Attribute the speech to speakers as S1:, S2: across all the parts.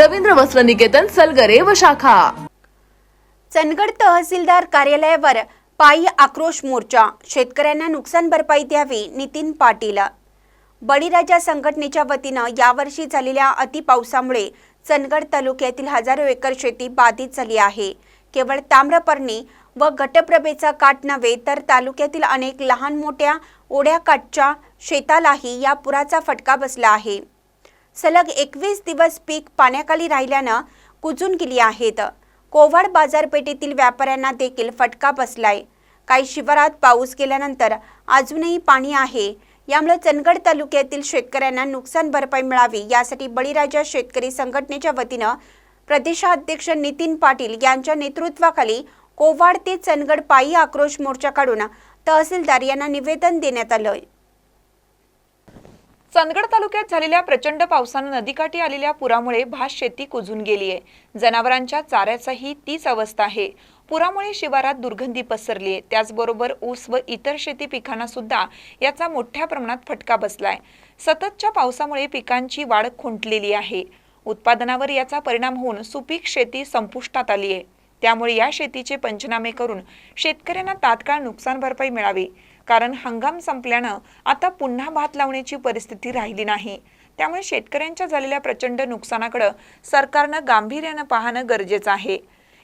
S1: रवींद्र वस्त्र निकेतन सलगरे व शाखा.
S2: चंदगड तहसीलदार कार्यालयावर पायी आक्रोश मोर्चा. शेतकऱ्यांना नुकसान भरपाई द्यावी नितीन पाटील. बळीराजा संघटनेच्या वतीनं यावर्षी झालेल्या अतिपावसामुळे चंदगड तालुक्यातील हजारो एकर शेती बाधित झाली आहे. केवळ ताम्रपर्णी व घटप्रभेचा काठ नव्हे तर तालुक्यातील अनेक लहान मोठ्या ओढ्या काठच्या शेतालाही या पुराचा फटका बसला आहे. सलग एकवीस दिवस पीक पाण्याखाली राहिल्यानं कुजून गेली आहेत. कोवाड बाजारपेठेतील व्यापाऱ्यांना देखील फटका बसलाय. काही शिवारात पाऊस गेल्यानंतर अजूनही पाणी आहे. यामुळे चंदगड तालुक्यातील शेतकऱ्यांना नुकसान भरपाई मिळावी यासाठी बळीराजा शेतकरी संघटनेच्या वतीनं प्रदेशाध्यक्ष नितीन पाटील यांच्या नेतृत्वाखाली कोवाड ते चंदगड पायी आक्रोश मोर्चा काढून तहसीलदार यांना निवेदन देण्यात आलं
S3: चंदगड तालुक्यात झालेल्या प्रचंड पावसानं नदीकाठी आलेल्या पुरामुळे भात शेती कुजून गेली आहे. जनावरांच्या चाऱ्याचाही तीच अवस्था आहे. पुरामुळे शिवारात दुर्गंधी पसरली आहे. त्याचबरोबर ऊस व इतर शेती पिकांना सुद्धा याचा मोठ्या प्रमाणात फटका बसलाय. सततच्या पावसामुळे पिकांची वाढ खुंटलेली आहे. उत्पादनावर याचा परिणाम होऊन सुपीक शेती संपुष्टात आली आहे. त्यामुळे या शेतीचे पंचनामे करून शेतकऱ्यांना तात्काळ नुकसान भरपाई मिळावी. कारण हंगाम संपल्यानं आता पुन्हा भात लावण्याची परिस्थिती राहिली नाही. त्यामुळे शेतकऱ्यांच्या झालेल्या प्रचंड नुकसानाकडं सरकारनं गांभीर्यानं पाहणं गरजेचं आहे.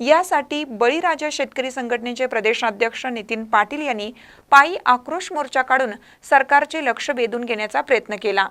S3: यासाठी बळीराजा शेतकरी संघटनेचे प्रदेशाध्यक्ष नितीन पाटील यांनी पायी आक्रोश मोर्चा काढून सरकारचे लक्ष वेधून घेण्याचा प्रयत्न केला.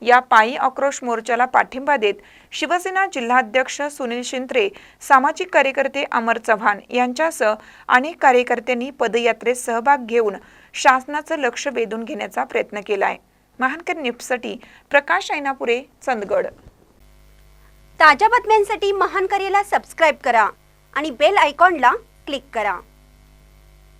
S3: या पायी आक्रोश मोर्चाला पाठिंबा देत शिवसेना जिल्हाध्यक्ष सुनील शिंत्रे सामाजिक कार्यकर्ते अमर चव्हाण यांच्यासह अनेक कार्यकर्त्यांनी पदयात्रेत सहभाग घेऊन शासनाचं लक्ष वेधून घेण्याचा प्रयत्न केलाय. महानकर न्यूजसाठी प्रकाश ऐनापुरे चंदगड.
S2: ताज्या बातम्यांसाठी महानकरेला सबस्क्राईब करा आणि बेल आयकॉनला क्लिक करा.